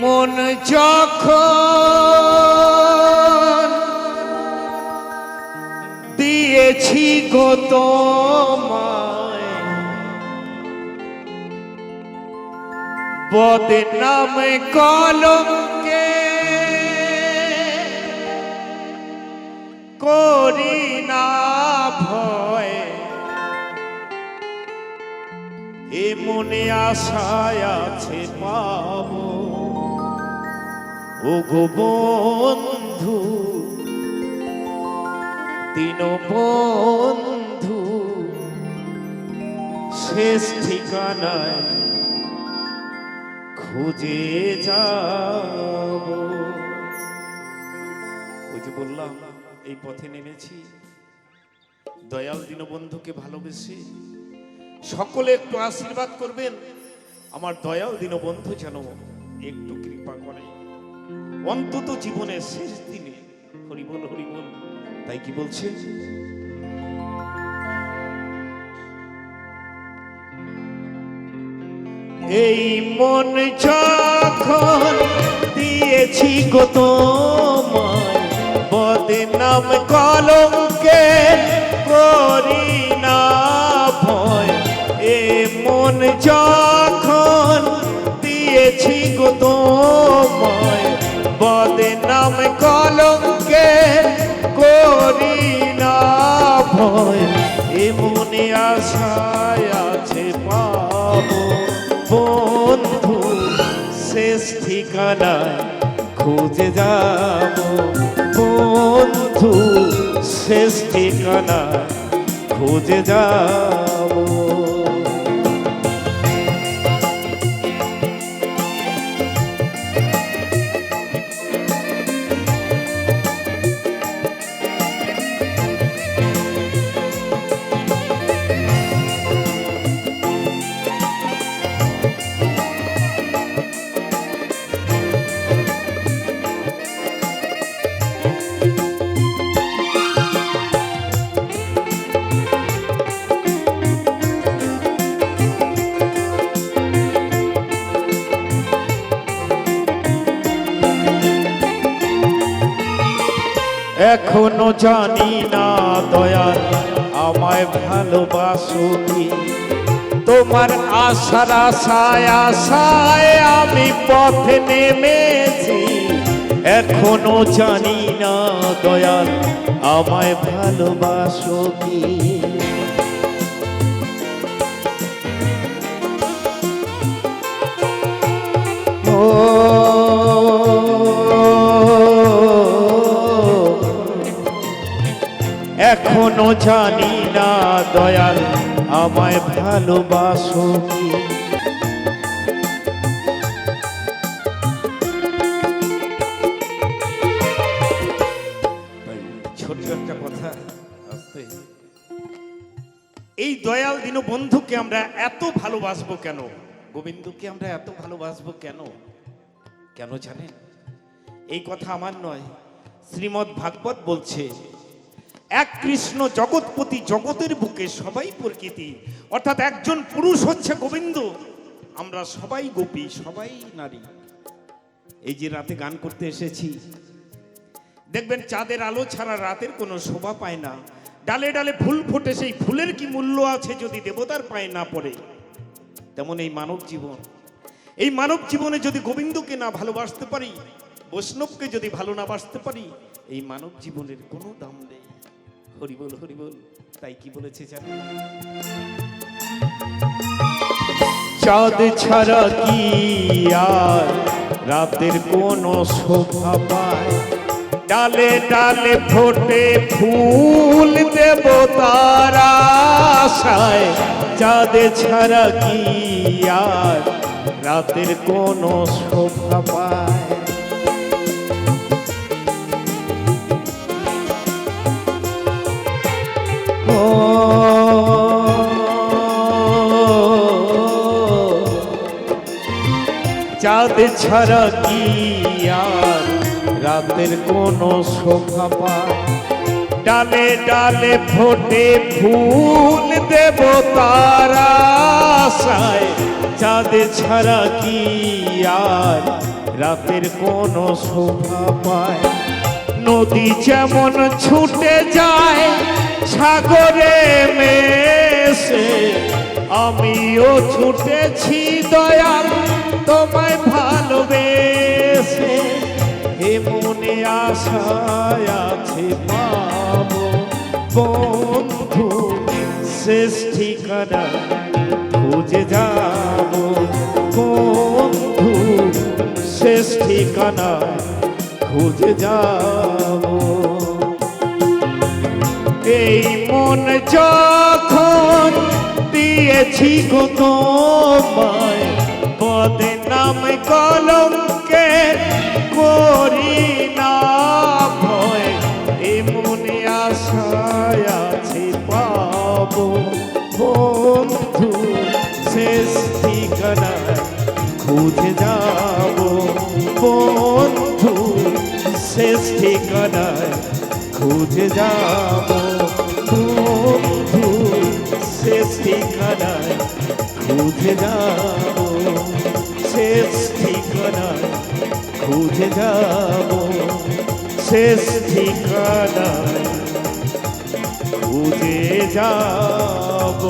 মন যখন দিয়েছি গো তোমায় বদনাম কলমকে করি না ভয়। এ মনে আশায় আছে পাবো। ও গো বন্ধু, তিন বন্ধু, শেষ ঠিকানায় খুঁজে যাব। ওই যে বললাম, এই পথে নেমেছি। দয়াল দীনবন্ধুকে ভালোবেসে সকলে একটু আশীর্বাদ করবেন। আমার দয়াল দীনবন্ধু যেন একটু কৃপা করে। অন্তত জীবনের শেষ দিনে। হরিবল হরিবল তাই কি বলছে? এই মন যখন দিয়েছি গো তোমায় বদনাম কলঙ্কে ঠিকানায় খুঁজে যাব। বন্ধু শেষ ঠিকানা খুঁজে যাব। এখনও জানি না দয়াল, আমায় ভালোবাসো কি? তোমার আশার আশায় আশায় আমি পথে নেমেছি। এখনও জানি না দয়াল, আমায় ভালোবাসো কি? ও দয়াল আমায় ভালোবাসো কি? ছোট্ট একটা কথা আস্তে। এই দয়াল দিন বন্ধুকে আমরা এত ভালোবাসবো কেন? গোবিন্দকে আমরা এত ভালোবাসবো কেন? কেন জানেন? এই কথা আমার নয় শ্রীমৎ ভাগবত বলছে এক কৃষ্ণ জগৎপতি জগতের বুকে সবাই প্রকৃতি। অর্থাৎ একজন পুরুষ হচ্ছে গোবিন্দ। আমরা সবাই গোপী, সবাই নারী। এই যে রাতে গান করতে এসেছি, দেখবেন চাঁদের আলো ছাড়া রাতের কোনো শোভা পায় না। ডালে ডালে ফুল ফোটে, সেই ফুলের কি মূল্য আছে যদি দেবতার পায়ে না পড়ে? তেমন এই মানব জীবন। এই মানব জীবনে যদি গোবিন্দকে না ভালোবাসতে পারি, বৈষ্ণবকে যদি ভালো না বাসতে পারি, এই মানব জীবনের কোনো দাম নেই। হরিবল হরিবল তাই কি বলেছে জানেন চাঁদ ছাড়া কি আর রাতের কোনো শোভা পায়? ডালে ডালে ফোটে ফুল দেব তারা চাঁদ ছাড়া কি আর রাতের কোনো শোভা পায়? চাঁদ ছাড়া কি আর? রাতের কোনো শোভা পায়। ডালে ডালে ফোটে ফুল দেব তারা চাঁদ ছাড়া কি আর? রাতের কোন শোভা পায়। নদী যেমন ছুটে যায়, সাগরে মেশে। আমিও ছুটেছি দয়াল তোমায় ভালোবেসে এ মনে আশায় আছে পাবো। বন্ধু, শেষ ঠিকানা খুঁজে যাব। বন্ধু, শেষ ঠিকানা খুঁজে যাব। এই মন যখন দিয়েছি গো তোমায় নাম কলঙ্কে করি না ভয়। এ মনে আশায় আছে পাবো। বন্ধু, শেষ ঠিকানা খুঁজে যাব। বন্ধু, শেষ ঠিকানায় খুঁজে যাব। বন্ধু, শেষ ঠিকানায় খুঁজে যাব। যাব। শেষ ঠিকানা খুঁজে যাব।